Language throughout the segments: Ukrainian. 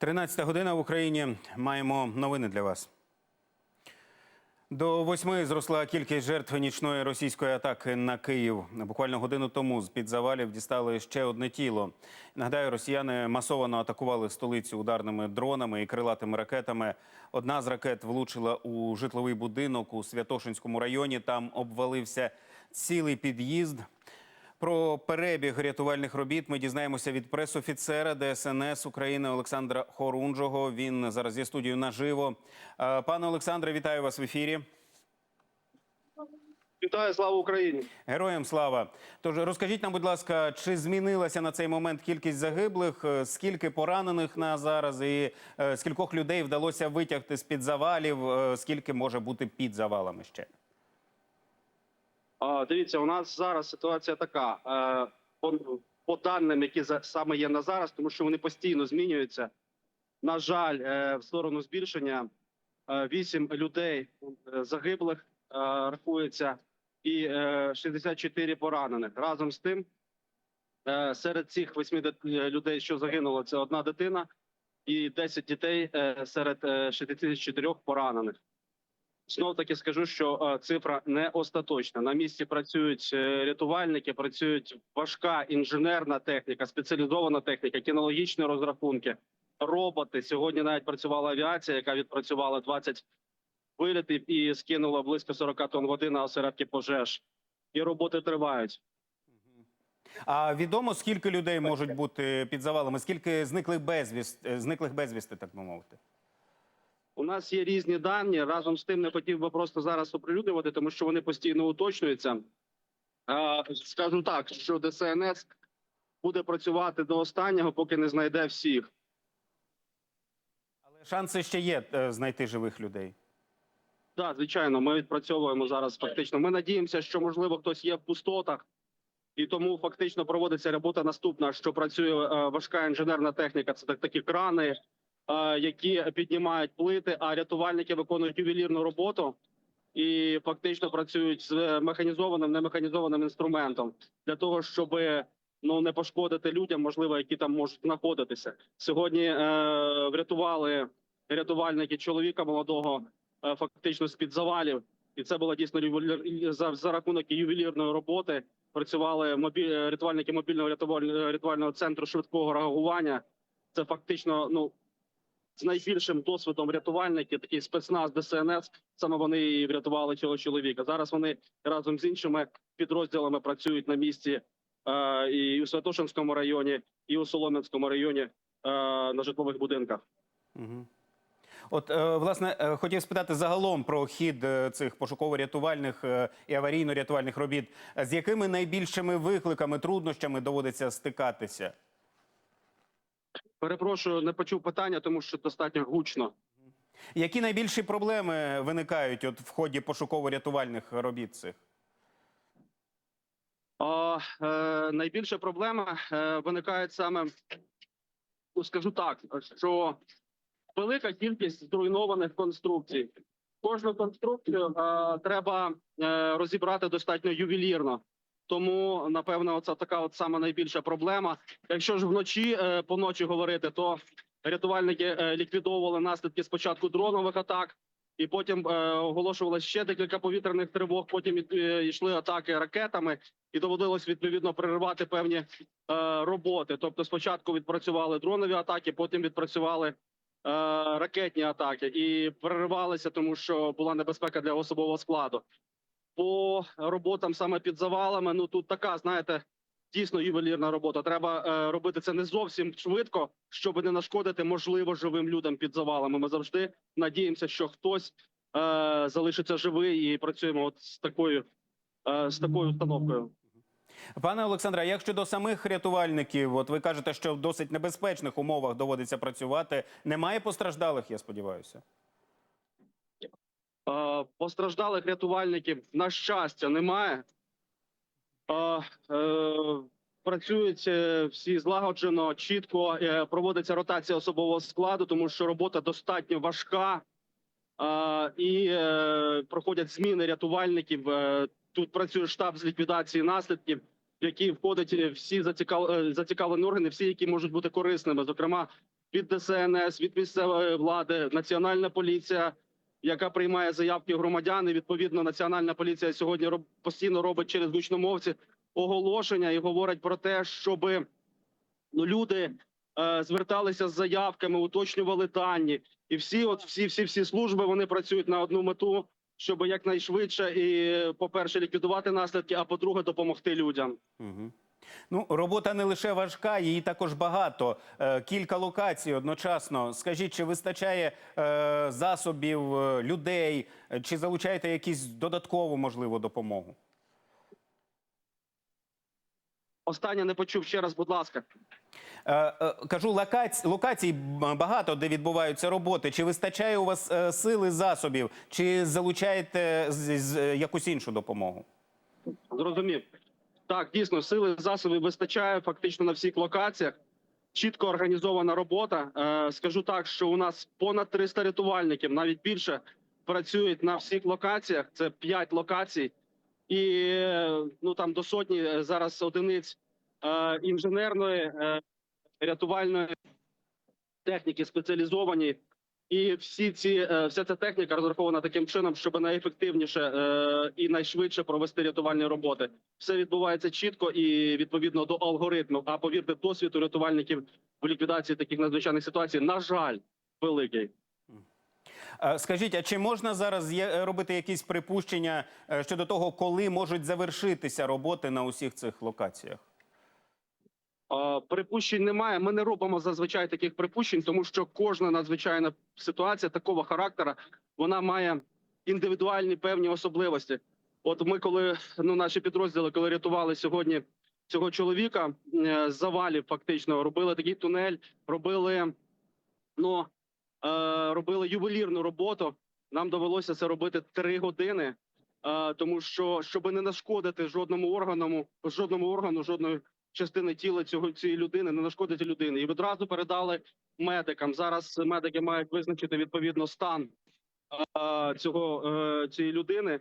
13 година в Україні. Маємо новини для вас. До восьми зросла кількість жертв нічної російської атаки на Київ. Буквально годину тому з під завалів дістали ще одне тіло. Нагадаю, росіяни масово атакували столицю ударними дронами і крилатими ракетами. Одна з ракет влучила у житловий будинок у Святошинському районі. Там обвалився цілий під'їзд. Про перебіг рятувальних робіт ми дізнаємося від пресофіцера ДСНС України Олександра Хорунжого. Він зараз є студією наживо. Е, Пане Олександре, вітаю вас в ефірі. Вітаю, слава Україні! Героям слава. Тож розкажіть нам, будь ласка, чи змінилася на цей момент кількість загиблих? Е, Скільки поранених на зараз, і е, скількох людей вдалося витягти з під завалів? Скільки може бути під завалами ще? Дивіться, у нас зараз ситуація така. Е, по, по даним, які саме є на зараз, тому що вони постійно змінюються. На жаль, е, в сторону збільшення е, 8 людей загиблих рахується і е, 64 поранених. Разом з тим, серед цих 8 дит- е, людей, що загинуло, це одна дитина, і 10 дітей серед е, 64 поранених. Знов таки скажу, що е, цифра не остаточна. На місці працюють е, рятувальники, працюють важка інженерна техніка, спеціалізована техніка, кінологічні розрахунки, роботи. Сьогодні навіть працювала авіація, яка відпрацювала 20 вилітів і скинула близько 40 тонн води на осередки пожеж. І роботи тривають. А відомо скільки людей можуть бути під завалами? Скільки зниклих безвіст, зниклих безвісти, так би мовити? У нас є різні дані. Разом з тим не хотів би просто зараз оприлюднювати, тому що вони постійно уточнюються. Скажу так, що ДСНС буде працювати до останнього, поки не знайде всіх. Але шанси ще є е, знайти живих людей. Так, звичайно, ми відпрацьовуємо зараз. Фактично, ми надіємося, що можливо хтось є в пустотах, і тому фактично проводиться робота наступна, що працює е, важка інженерна техніка. Це так- такі крани, які піднімають плити, а рятувальники виконують ювелірну роботу і фактично працюють з механізованим, немеханізованим інструментом для того, щоб ну не пошкодити людям, можливо, які там можуть знаходитися. Сьогодні е, врятували рятувальники чоловіка молодого е, фактично з під завалів, і це було дійсно ювелір за, за рахунок ювелірної роботи. Працювали мобіль рятувальники мобільного рятувального рятувального центру швидкого реагування. Це фактично ну з найбільшим досвідом рятувальники, такий спецназ ДСНС. Саме вони і врятували цього чоловіка. Зараз вони разом з іншими підрозділами працюють на місці е, і у Святошинському районі, і у Солом'янському районі е, на житлових будинках. Угу. От, е, власне, е, хотів спитати загалом про хід е, цих пошуково-рятувальних і аварійно-рятувальних робіт. З якими найбільшими викликами, труднощами доводиться стикатися? Перепрошую, не почув питання, тому що достатньо гучно. Які найбільші проблеми виникають от в ході пошуково-рятувальних робіт цих? А, е, найбільша проблема е, виникає саме, ну, скажу так, що велика кількість зруйнованих конструкцій. Кожну конструкцію е, треба е, розібрати достатньо ювелірно. Тому, напевно, це така от сама найбільша проблема. Якщо ж вночі е, по ночі говорити, то рятувальники е, ліквідовували наслідки спочатку дронових атак, і потім е, оголошували ще декілька повітряних тривог. Потім йшли атаки ракетами, і доводилось відповідно переривати певні роботи. Тобто, спочатку відпрацювали дронові атаки, потім відпрацювали ракетні атаки і переривалися, тому що була небезпека для особового складу. По роботам саме під завалами, ну тут така, знаєте, дійсно ювелірна робота. Треба е, робити це не зовсім швидко, щоб не нашкодити можливо живим людям під завалами. Ми завжди надіємося, що хтось е, залишиться живий і працюємо от з такою е, з такою установкою. Пане Олександре, як щодо самих рятувальників, от ви кажете, що в досить небезпечних умовах доводиться працювати. Немає постраждалих, я сподіваюся. Постраждалих рятувальників, на щастя, немає. Е, Працюють всі злагоджено, чітко е, проводиться ротація особового складу, тому що робота достатньо важка і е, проходять зміни рятувальників. Тут працює штаб з ліквідації наслідків, в який входять всі зацікав... зацікавлені органи, всі, які можуть бути корисними, зокрема від ДСНС, від місцевої влади, національна поліція, яка приймає заявки громадян. І відповідно, національна поліція сьогодні постійно робить через гучномовці оголошення і говорить про те, щоби ну, люди е, зверталися з заявками, уточнювали дані, і всі, от всі, всі, всі служби вони працюють на одну мету, щоб якнайшвидше і, по-перше, ліквідувати наслідки, а по-друге, допомогти людям. Угу. Ну, робота не лише важка, її також багато. Е, кілька локацій одночасно. Скажіть, чи вистачає е, засобів, е, людей, чи залучаєте якісь додаткову можливу допомогу? Останнє не почув ще раз, будь ласка. Кажу, локацій, локацій багато, де відбуваються роботи. Чи вистачає у вас сили засобів, чи залучаєте з, якусь іншу допомогу? Зрозумів. Так, дійсно, сили засобів вистачає фактично на всіх локаціях. Чітко організована робота. Е, скажу так, що у нас понад 300 рятувальників, навіть більше, працюють на всіх локаціях. Це 5 локацій, і ну там до сотні зараз одиниць е, інженерної е, рятувальної техніки спеціалізовані. І всі ці е, вся ця техніка розрахована таким чином, щоб найефективніше е, і найшвидше провести рятувальні роботи. Все відбувається чітко і відповідно до алгоритму. А повірте, досвід у рятувальників в ліквідації таких надзвичайних ситуацій, на жаль, великий. Е, Скажіть, а чи можна зараз робити якісь припущення щодо того, коли можуть завершитися роботи на усіх цих локаціях? Припущень немає. Ми не робимо зазвичай таких припущень, тому що кожна надзвичайна ситуація такого характера вона має індивідуальні певні особливості. От ми, коли ну наші підрозділи, коли рятували сьогодні цього чоловіка е, з завалів, фактично робили такий тунель, робили ну е, робили ювелірну роботу. Нам довелося це робити три години, е, тому що щоб не нашкодити жодному органу, жодному органу, жодної частини тіла цього цієї людини, не нашкодити людини. І відразу передали медикам. Зараз медики мають визначити відповідно стан цього е, цієї людини,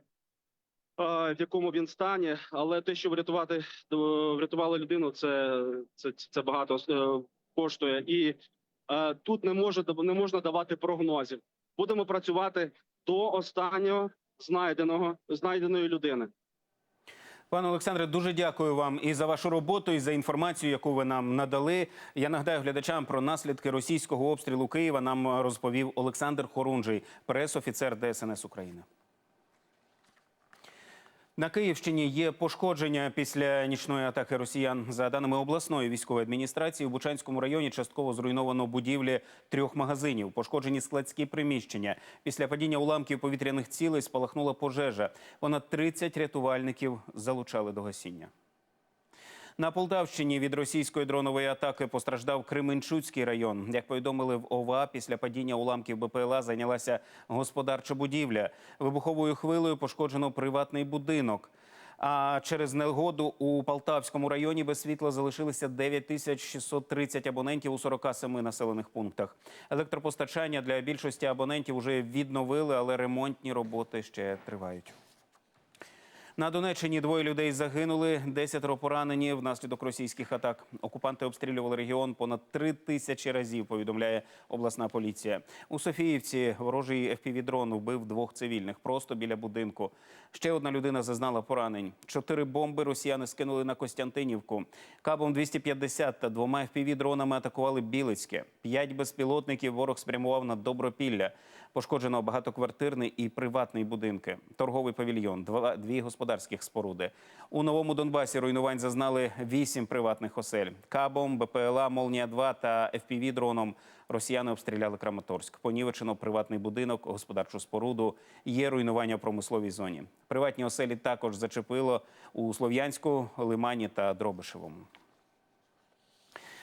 в якому він стані. Але те, що врятувати е, врятували людину, це, це, це багато е, коштує. І е, тут не може не можна давати прогнозів. Будемо працювати до останнього знайденого знайденої людини. Пане Олександре, дуже дякую вам і за вашу роботу, і за інформацію, яку ви нам надали. Я нагадаю глядачам про наслідки російського обстрілу Києва. Нам розповів Олександр Хорунжий, пресофіцер ДСНС України. На Київщині є пошкодження після нічної атаки росіян. За даними обласної військової адміністрації, у Бучанському районі частково зруйновано будівлі трьох магазинів. Пошкоджені складські приміщення. Після падіння уламків повітряних цілей спалахнула пожежа. Понад 30 рятувальників залучали до гасіння. На Полтавщині від російської дронової атаки постраждав Кременчуцький район. Як повідомили в ОВА, після падіння уламків БПЛА зайнялася господарча будівля. Вибуховою хвилею пошкоджено приватний будинок. А через негоду у Полтавському районі без світла залишилися 9630 абонентів у 47 населених пунктах. Електропостачання для більшості абонентів вже відновили, але ремонтні роботи ще тривають. На Донеччині двоє людей загинули, десятеро поранені внаслідок російських атак. Окупанти обстрілювали регіон понад три тисячі разів. Повідомляє обласна поліція. У Софіївці ворожий FPV-дрон вбив двох цивільних просто біля будинку. Ще одна людина зазнала поранень. Чотири бомби росіяни скинули на Костянтинівку. Кабом 250 та двома FPV-дронами атакували Білицьке. П'ять безпілотників ворог спрямував на Добропілля. Пошкоджено багатоквартирний і приватний будинки, торговий павільйон, два дві господарських споруди. У новому Донбасі руйнувань зазнали вісім приватних осель. Кабом, БПЛА, Молнія 2 та fpv дроном росіяни обстріляли Краматорськ. Понівечено приватний будинок, господарчу споруду. Є руйнування в промисловій зоні. Приватні оселі також зачепило у Слов'янську, Лимані та Дробишевому.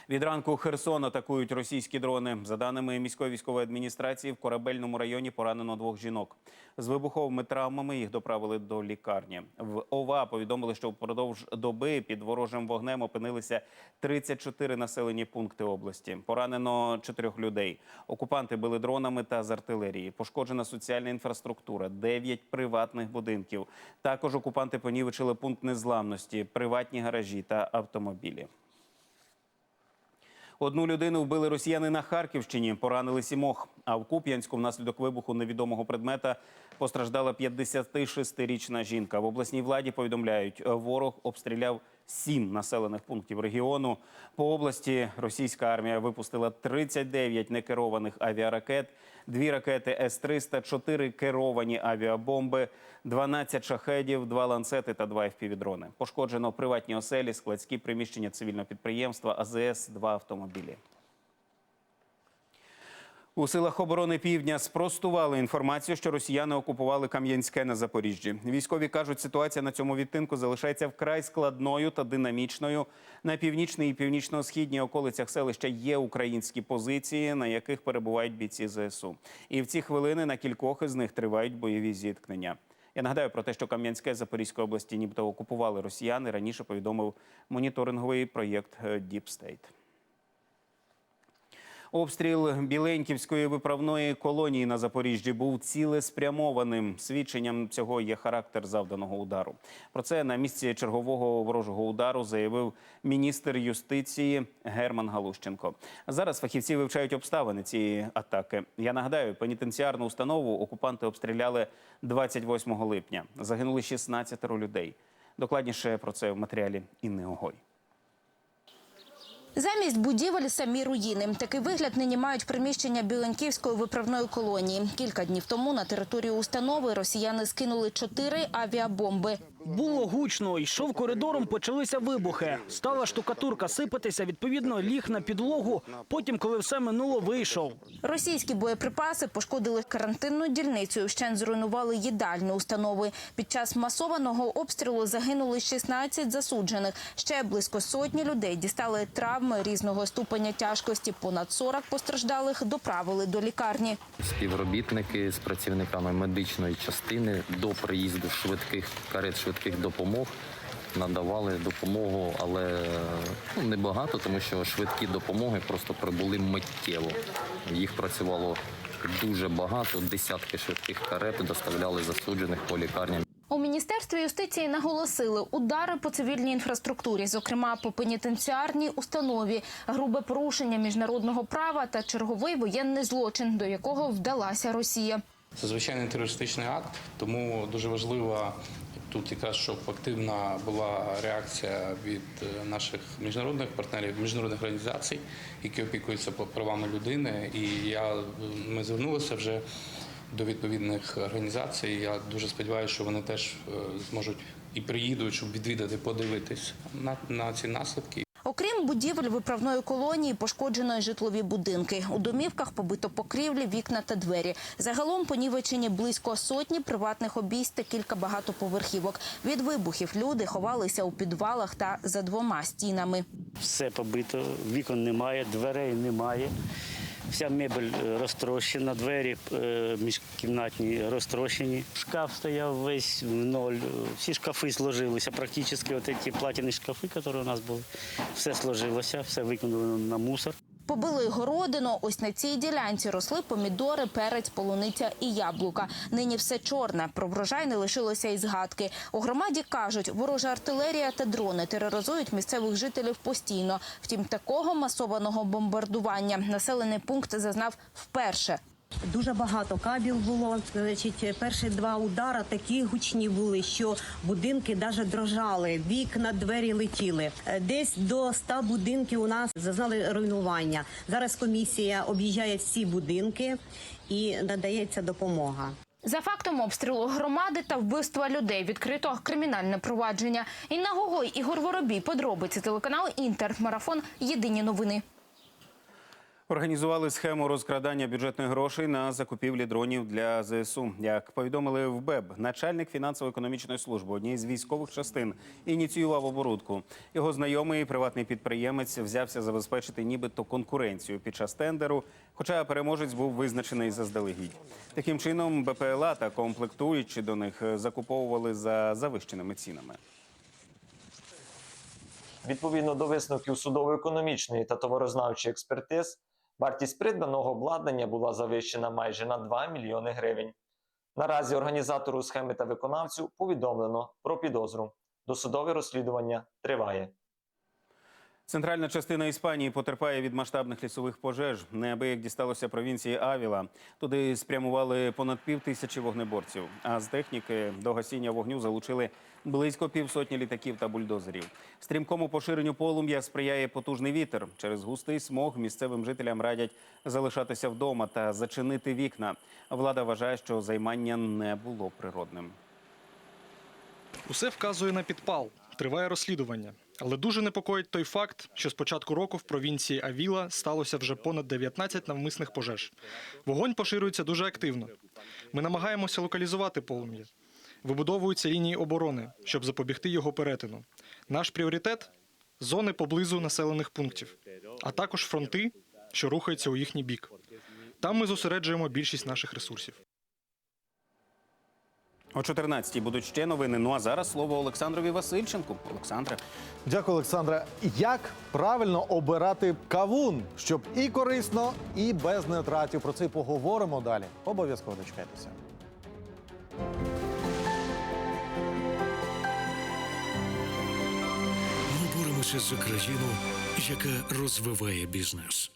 Від ранку Херсон атакують російські дрони. За даними міської військової адміністрації, в корабельному районі поранено двох жінок. З вибуховими травмами їх доправили до лікарні. В ОВА повідомили, що впродовж доби під ворожим вогнем опинилися 34 населені пункти області. Поранено чотирьох людей. Окупанти били дронами та з артилерії. Пошкоджена соціальна інфраструктура, 9 приватних будинків. Також окупанти понівечили пункт незламності, приватні гаражі та автомобілі. Одну людину вбили росіяни на Харківщині, поранили сімох. А в Куп'янську внаслідок вибуху невідомого предмета постраждала 56-річна жінка. В обласній владі повідомляють, ворог обстріляв сім населених пунктів регіону. По області російська армія випустила 39 некерованих авіаракет, дві ракети С-300, чотири керовані авіабомби, 12 шахедів, два ланцети та два FPV-дрони. Пошкоджено приватні оселі, складські приміщення цивільного підприємства, АЗС, два автомобілі. У силах оборони Півдня спростували інформацію, що росіяни окупували Кам'янське на Запоріжжі. Військові кажуть, ситуація на цьому відтинку залишається вкрай складною та динамічною. На північній і північно-східній околицях селища є українські позиції, на яких перебувають бійці ЗСУ. І в ці хвилини на кількох із них тривають бойові зіткнення. Я нагадаю про те, що Кам'янське Запорізької області нібито окупували росіяни. Раніше повідомив моніторинговий проєкт State. Обстріл Біленьківської виправної колонії на Запоріжжі був цілеспрямованим. Свідченням цього є характер завданого удару. Про це на місці чергового ворожого удару заявив міністр юстиції Герман Галущенко. Зараз фахівці вивчають обставини цієї атаки. Я нагадаю, пенітенціарну установу окупанти обстріляли 28 липня. Загинули 16 людей. Докладніше про це в матеріалі Інни Огой. Замість будівель самі руїни. Такий вигляд нині мають приміщення Біленківської виправної колонії. Кілька днів тому на територію установи росіяни скинули чотири авіабомби. Було гучно, йшов коридором, почалися вибухи. Стала штукатурка сипатися, відповідно, ліг на підлогу. Потім, коли все минуло, вийшов. Російські боєприпаси пошкодили карантинну дільницю. Ще зруйнували їдальні установи. Під час масованого обстрілу загинули 16 засуджених. Ще близько сотні людей дістали травми різного ступеня тяжкості. Понад 40 постраждалих доправили до лікарні. співробітники з працівниками медичної частини до приїзду швидких карет швидких допомог надавали допомогу, але ну, небагато, тому що швидкі допомоги просто прибули миттєво. Їх працювало дуже багато, десятки швидких карет доставляли засуджених по лікарням. У міністерстві юстиції наголосили удари по цивільній інфраструктурі, зокрема по пенітенціарній установі, грубе порушення міжнародного права та черговий воєнний злочин, до якого вдалася Росія. Це звичайний терористичний акт, тому дуже важливо тут якраз, щоб активна була реакція від е, наших міжнародних партнерів, міжнародних організацій, які опікуються правами людини. І я е, ми звернулися вже до відповідних організацій. Я дуже сподіваюся, що вони теж е, зможуть і приїдуть, щоб відвідати, подивитись на, на ці наслідки. Окрім будівель виправної колонії, пошкоджено житлові будинки. У домівках побито покрівлі, вікна та двері. Загалом понівечені близько сотні приватних обійсть та кілька багатоповерхівок. Від вибухів люди ховалися у підвалах та за двома стінами. Все побито, вікон немає, дверей немає. Вся мебель е, розтрощена, двері е, міжкімнатні розтрощені. Шкаф стояв весь в ноль. Всі шкафи зложилися. Практично ці платяні шкафи, які у нас були, все сложилося, все викинули на мусор. Побили городину. Ось на цій ділянці росли помідори, перець, полуниця і яблука. Нині все чорне. Про врожай не лишилося і згадки. У громаді кажуть, ворожа артилерія та дрони тероризують місцевих жителів постійно. Втім, такого масованого бомбардування населений пункт зазнав вперше. Дуже багато кабів було. Значить, перші два удара такі гучні були, що будинки навіть дрожали, вікна, двері летіли. Е, Десь до 100 будинків у нас зазнали руйнування. Зараз комісія об'їжджає всі будинки і надається допомога. За фактом обстрілу громади та вбивства людей відкрито кримінальне провадження. Інна Гогой, Ігор Воробій, подробиці телеканал Інтер. Марафон. Єдині новини. Організували схему розкрадання бюджетних грошей на закупівлі дронів для ЗСУ. Як повідомили в БЕБ, начальник фінансово-економічної служби однієї з військових частин ініціював оборудку. Його знайомий приватний підприємець взявся забезпечити нібито конкуренцію під час тендеру, хоча переможець був визначений заздалегідь. Таким чином, БПЛА та комплектуючі до них закуповували за завищеними цінами. Відповідно до висновків судово-економічної та товарознавчої експертиз, вартість придбаного обладнання була завищена майже на 2 мільйони гривень. Наразі організатору схеми та виконавцю повідомлено про підозру. Досудове розслідування триває. Центральна частина Іспанії потерпає від масштабних лісових пожеж. Неабияк дісталося провінції Авіла. Туди спрямували понад пів тисячі вогнеборців. А з техніки до гасіння вогню залучили близько півсотні літаків та бульдозерів. Стрімкому поширенню полум'я сприяє потужний вітер. Через густий смог місцевим жителям радять залишатися вдома та зачинити вікна. Влада вважає, що займання не було природним. Усе вказує на підпал. Триває розслідування. Але дуже непокоїть той факт, що з початку року в провінції Авіла сталося вже понад 19 навмисних пожеж. Вогонь поширюється дуже активно. Ми намагаємося локалізувати полум'я. Вибудовуються лінії оборони, щоб запобігти його перетину. Наш пріоритет зони поблизу населених пунктів, а також фронти, що рухаються у їхній бік. Там ми зосереджуємо більшість наших ресурсів. О 14-й будуть ще новини. Ну а зараз слово Олександрові Васильченку. Олександре. Дякую, Олександре. Як правильно обирати кавун, щоб і корисно, і без нитратів? Про це поговоримо далі. Обов'язково дочекайтеся. Ми боремося за країну, яка розвиває бізнес.